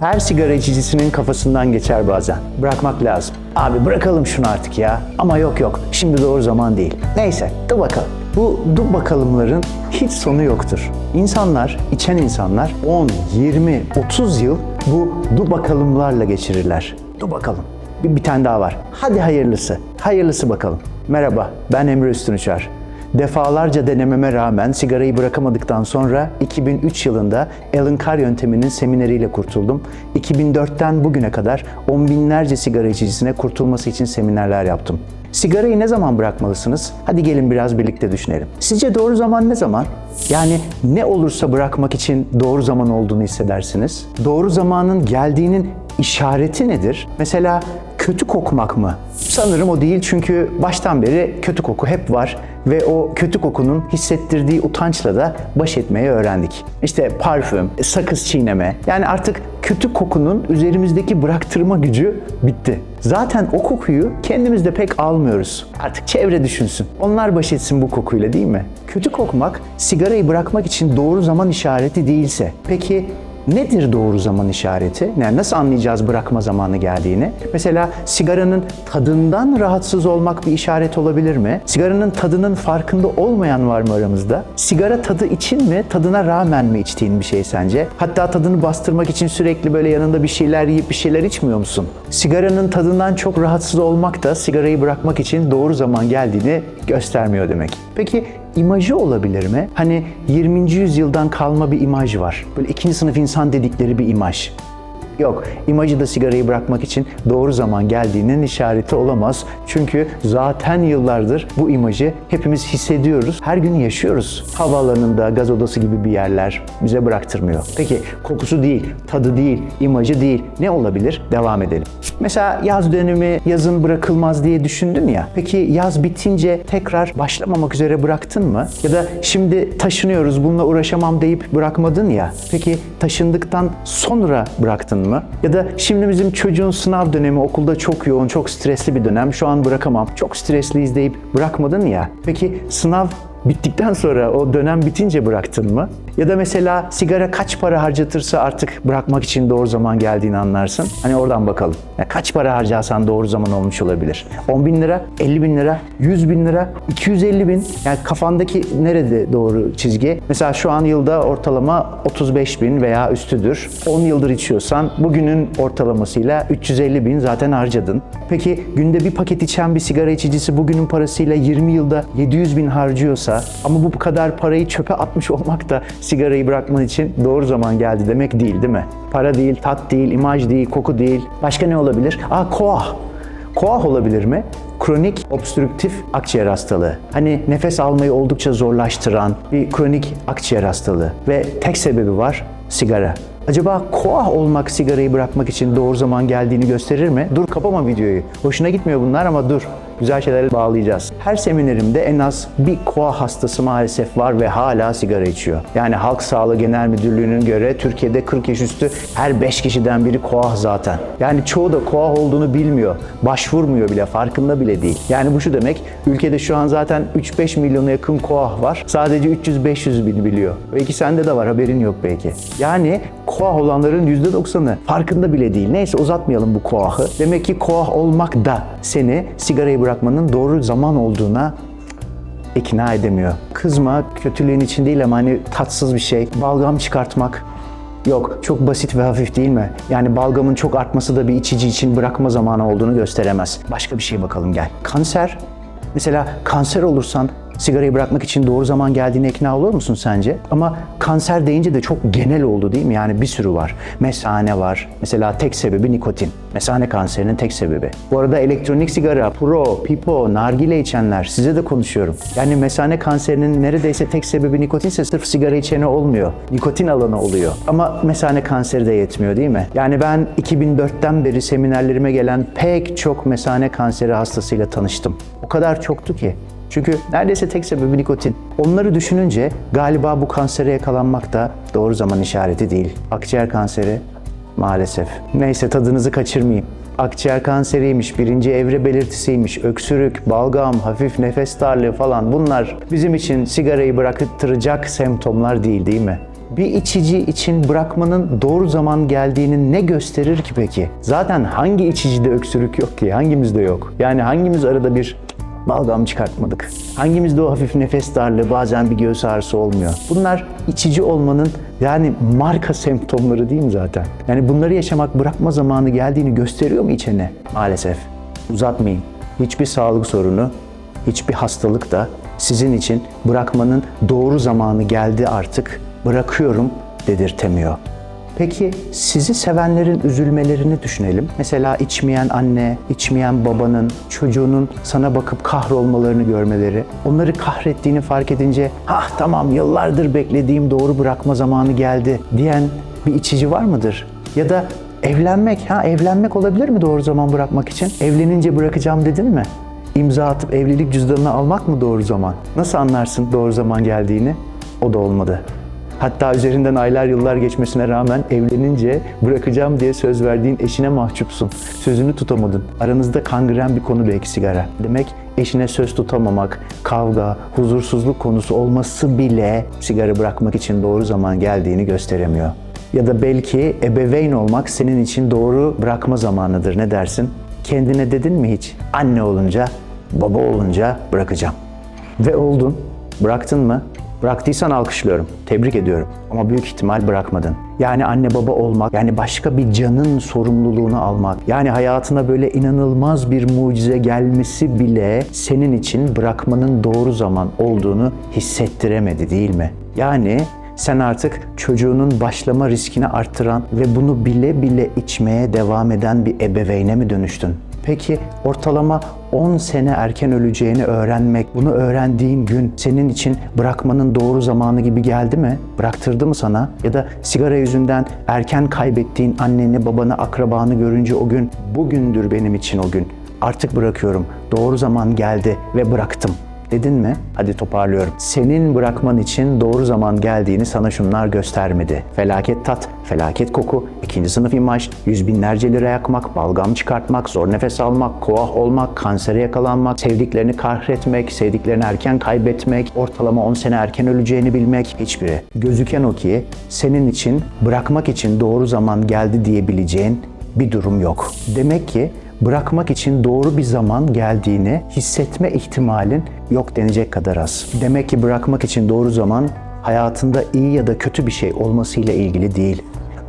Her sigara içicisinin kafasından geçer bazen. Bırakmak lazım. Abi bırakalım şunu artık ya. Ama yok yok, şimdi doğru zaman değil. Neyse, dur bakalım. Bu dur bakalımların hiç sonu yoktur. İnsanlar, içen insanlar 10, 20, 30 yıl bu dur bakalımlarla geçirirler. Dur bakalım. Bir, bir tane daha var. Hadi hayırlısı. Hayırlısı bakalım. Merhaba, ben Emre Üstünuçar. Defalarca denememe rağmen sigarayı bırakamadıktan sonra 2003 yılında Alan Carr yönteminin semineriyle kurtuldum. 2004'ten bugüne kadar on binlerce sigara içicisine kurtulması için seminerler yaptım. Sigarayı ne zaman bırakmalısınız? Hadi gelin biraz birlikte düşünelim. Sizce doğru zaman ne zaman? Yani ne olursa bırakmak için doğru zaman olduğunu hissedersiniz. Doğru zamanın geldiğinin işareti nedir? Mesela kötü kokmak mı? Sanırım o değil çünkü baştan beri kötü koku hep var ve o kötü kokunun hissettirdiği utançla da baş etmeyi öğrendik. İşte parfüm, sakız çiğneme yani artık kötü kokunun üzerimizdeki bıraktırma gücü bitti. Zaten o kokuyu kendimizde pek almıyoruz. Artık çevre düşünsün. Onlar baş etsin bu kokuyla değil mi? Kötü kokmak sigarayı bırakmak için doğru zaman işareti değilse peki Nedir doğru zaman işareti? Yani nasıl anlayacağız bırakma zamanı geldiğini? Mesela sigaranın tadından rahatsız olmak bir işaret olabilir mi? Sigaranın tadının farkında olmayan var mı aramızda? Sigara tadı için mi, tadına rağmen mi içtiğin bir şey sence? Hatta tadını bastırmak için sürekli böyle yanında bir şeyler yiyip bir şeyler içmiyor musun? Sigaranın tadından çok rahatsız olmak da sigarayı bırakmak için doğru zaman geldiğini göstermiyor demek. Peki imajı olabilir mi? Hani 20. yüzyıldan kalma bir imaj var. Böyle ikinci sınıf insan dedikleri bir imaj. Yok, imajı da sigarayı bırakmak için doğru zaman geldiğinin işareti olamaz. Çünkü zaten yıllardır bu imajı hepimiz hissediyoruz. Her gün yaşıyoruz. Havaalanında, gaz odası gibi bir yerler bize bıraktırmıyor. Peki kokusu değil, tadı değil, imajı değil. Ne olabilir? Devam edelim. Mesela yaz dönemi yazın bırakılmaz diye düşündün ya. Peki yaz bitince tekrar başlamamak üzere bıraktın mı? Ya da şimdi taşınıyoruz bununla uğraşamam deyip bırakmadın ya. Peki taşındıktan sonra bıraktın mı? Ya da şimdi bizim çocuğun sınav dönemi okulda çok yoğun, çok stresli bir dönem. Şu an bırakamam. Çok stresliyiz deyip bırakmadın ya. Peki sınav bittikten sonra o dönem bitince bıraktın mı? Ya da mesela sigara kaç para harcatırsa artık bırakmak için doğru zaman geldiğini anlarsın. Hani oradan bakalım. Ya kaç para harcarsan doğru zaman olmuş olabilir. 10 bin lira, 50 bin lira, 100 bin lira, 250 bin. Yani kafandaki nerede doğru çizgi? Mesela şu an yılda ortalama 35 bin veya üstüdür. 10 yıldır içiyorsan bugünün ortalamasıyla 350 bin zaten harcadın. Peki günde bir paket içen bir sigara içicisi bugünün parasıyla 20 yılda 700 bin harcıyorsa ama bu kadar parayı çöpe atmış olmak da sigarayı bırakman için doğru zaman geldi demek değil değil mi? Para değil, tat değil, imaj değil, koku değil. Başka ne olabilir? Aa koah. Koah olabilir mi? Kronik obstrüktif akciğer hastalığı. Hani nefes almayı oldukça zorlaştıran bir kronik akciğer hastalığı. Ve tek sebebi var sigara. Acaba koah olmak sigarayı bırakmak için doğru zaman geldiğini gösterir mi? Dur kapama videoyu. Hoşuna gitmiyor bunlar ama dur. Güzel şeylere bağlayacağız. Her seminerimde en az bir koa hastası maalesef var ve hala sigara içiyor. Yani Halk Sağlığı Genel Müdürlüğü'nün göre Türkiye'de 40 yaş üstü her 5 kişiden biri koah zaten. Yani çoğu da koah olduğunu bilmiyor. Başvurmuyor bile, farkında bile değil. Yani bu şu demek, ülkede şu an zaten 3-5 milyona yakın koah var. Sadece 300-500 bin biliyor. Belki sende de var, haberin yok belki. Yani koah olanların %90'ı farkında bile değil. Neyse uzatmayalım bu koahı. Demek ki koah olmak da seni sigarayı bırakmanın doğru zaman olduğuna ikna edemiyor. Kızma, kötülüğün için değil ama hani tatsız bir şey. Balgam çıkartmak, Yok, çok basit ve hafif değil mi? Yani balgamın çok artması da bir içici için bırakma zamanı olduğunu gösteremez. Başka bir şey bakalım gel. Kanser. Mesela kanser olursan sigarayı bırakmak için doğru zaman geldiğine ikna olur musun sence? Ama kanser deyince de çok genel oldu değil mi? Yani bir sürü var. Mesane var. Mesela tek sebebi nikotin. Mesane kanserinin tek sebebi. Bu arada elektronik sigara, pro, pipo, nargile içenler size de konuşuyorum. Yani mesane kanserinin neredeyse tek sebebi nikotinse sırf sigara içene olmuyor. Nikotin alanı oluyor. Ama mesane kanseri de yetmiyor değil mi? Yani ben 2004'ten beri seminerlerime gelen pek çok mesane kanseri hastasıyla tanıştım. O kadar çoktu ki. Çünkü neredeyse tek sebebi nikotin. Onları düşününce galiba bu kansere yakalanmak da doğru zaman işareti değil. Akciğer kanseri maalesef. Neyse tadınızı kaçırmayayım. Akciğer kanseriymiş, birinci evre belirtisiymiş, öksürük, balgam, hafif nefes darlığı falan bunlar bizim için sigarayı bıraktıracak semptomlar değil değil mi? Bir içici için bırakmanın doğru zaman geldiğini ne gösterir ki peki? Zaten hangi içicide öksürük yok ki? Hangimizde yok? Yani hangimiz arada bir balgam çıkartmadık? Hangimizde o hafif nefes darlığı bazen bir göğüs ağrısı olmuyor? Bunlar içici olmanın yani marka semptomları değil mi zaten? Yani bunları yaşamak bırakma zamanı geldiğini gösteriyor mu içine? Maalesef. Uzatmayın. Hiçbir sağlık sorunu, hiçbir hastalık da sizin için bırakmanın doğru zamanı geldi artık, bırakıyorum dedirtemiyor. Peki sizi sevenlerin üzülmelerini düşünelim. Mesela içmeyen anne, içmeyen babanın, çocuğunun sana bakıp kahrolmalarını görmeleri, onları kahrettiğini fark edince "Ah tamam yıllardır beklediğim doğru bırakma zamanı geldi." diyen bir içici var mıdır? Ya da evlenmek, ha evlenmek olabilir mi doğru zaman bırakmak için? Evlenince bırakacağım dedin mi? İmza atıp evlilik cüzdanını almak mı doğru zaman? Nasıl anlarsın doğru zaman geldiğini? O da olmadı. Hatta üzerinden aylar yıllar geçmesine rağmen evlenince bırakacağım diye söz verdiğin eşine mahcupsun. Sözünü tutamadın. Aranızda kangren bir konu belki sigara. Demek eşine söz tutamamak, kavga, huzursuzluk konusu olması bile sigara bırakmak için doğru zaman geldiğini gösteremiyor. Ya da belki ebeveyn olmak senin için doğru bırakma zamanıdır. Ne dersin? Kendine dedin mi hiç? Anne olunca, baba olunca bırakacağım. Ve oldun. Bıraktın mı? Bıraktıysan alkışlıyorum. Tebrik ediyorum. Ama büyük ihtimal bırakmadın. Yani anne baba olmak, yani başka bir canın sorumluluğunu almak, yani hayatına böyle inanılmaz bir mucize gelmesi bile senin için bırakmanın doğru zaman olduğunu hissettiremedi değil mi? Yani sen artık çocuğunun başlama riskini arttıran ve bunu bile bile içmeye devam eden bir ebeveyne mi dönüştün? Peki ortalama 10 sene erken öleceğini öğrenmek, bunu öğrendiğin gün senin için bırakmanın doğru zamanı gibi geldi mi? Bıraktırdı mı sana? Ya da sigara yüzünden erken kaybettiğin anneni, babanı, akrabanı görünce o gün, bugündür benim için o gün. Artık bırakıyorum. Doğru zaman geldi ve bıraktım. Dedin mi? Hadi toparlıyorum. Senin bırakman için doğru zaman geldiğini sana şunlar göstermedi. Felaket tat, felaket koku, ikinci sınıf imaj, yüz binlerce lira yakmak, balgam çıkartmak, zor nefes almak, koah olmak, kansere yakalanmak, sevdiklerini kahretmek, sevdiklerini erken kaybetmek, ortalama 10 sene erken öleceğini bilmek hiçbiri. Gözüken o ki senin için bırakmak için doğru zaman geldi diyebileceğin bir durum yok. Demek ki bırakmak için doğru bir zaman geldiğini hissetme ihtimalin yok denecek kadar az. Demek ki bırakmak için doğru zaman hayatında iyi ya da kötü bir şey olmasıyla ilgili değil.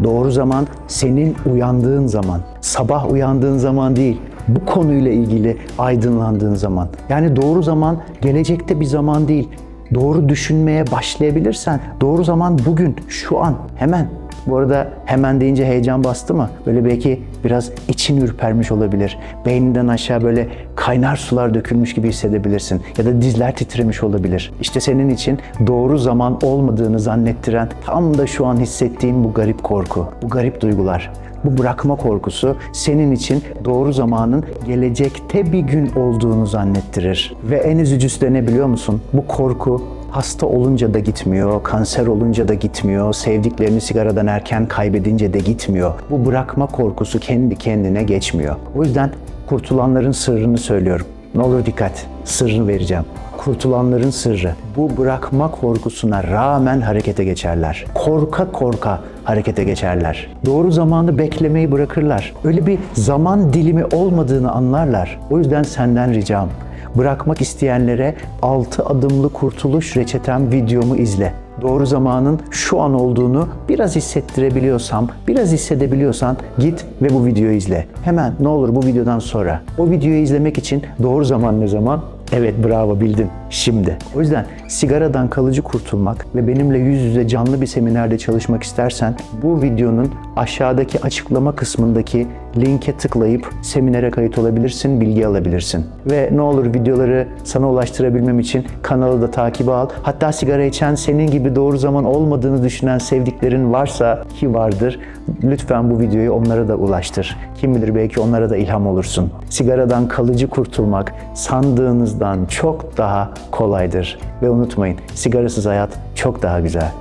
Doğru zaman senin uyandığın zaman, sabah uyandığın zaman değil, bu konuyla ilgili aydınlandığın zaman. Yani doğru zaman gelecekte bir zaman değil. Doğru düşünmeye başlayabilirsen doğru zaman bugün, şu an, hemen. Bu arada hemen deyince heyecan bastı mı? Böyle belki biraz için ürpermiş olabilir. Beyninden aşağı böyle kaynar sular dökülmüş gibi hissedebilirsin. Ya da dizler titremiş olabilir. İşte senin için doğru zaman olmadığını zannettiren tam da şu an hissettiğin bu garip korku, bu garip duygular. Bu bırakma korkusu senin için doğru zamanın gelecekte bir gün olduğunu zannettirir. Ve en üzücüsü de ne biliyor musun? Bu korku hasta olunca da gitmiyor, kanser olunca da gitmiyor, sevdiklerini sigaradan erken kaybedince de gitmiyor. Bu bırakma korkusu kendi kendine geçmiyor. O yüzden kurtulanların sırrını söylüyorum. Ne olur dikkat, sırrını vereceğim. Kurtulanların sırrı bu bırakma korkusuna rağmen harekete geçerler. Korka korka harekete geçerler. Doğru zamanı beklemeyi bırakırlar. Öyle bir zaman dilimi olmadığını anlarlar. O yüzden senden ricam bırakmak isteyenlere 6 adımlı kurtuluş reçetem videomu izle. Doğru zamanın şu an olduğunu biraz hissettirebiliyorsam, biraz hissedebiliyorsan git ve bu videoyu izle. Hemen ne olur bu videodan sonra. O videoyu izlemek için doğru zaman ne zaman? Evet bravo bildin. Şimdi. O yüzden sigaradan kalıcı kurtulmak ve benimle yüz yüze canlı bir seminerde çalışmak istersen bu videonun aşağıdaki açıklama kısmındaki linke tıklayıp seminere kayıt olabilirsin, bilgi alabilirsin. Ve ne olur videoları sana ulaştırabilmem için kanalı da takibe al. Hatta sigara içen senin gibi doğru zaman olmadığını düşünen sevdiklerin varsa ki vardır. Lütfen bu videoyu onlara da ulaştır. Kim bilir belki onlara da ilham olursun. Sigaradan kalıcı kurtulmak sandığınızdan çok daha kolaydır. Ve unutmayın sigarasız hayat çok daha güzel.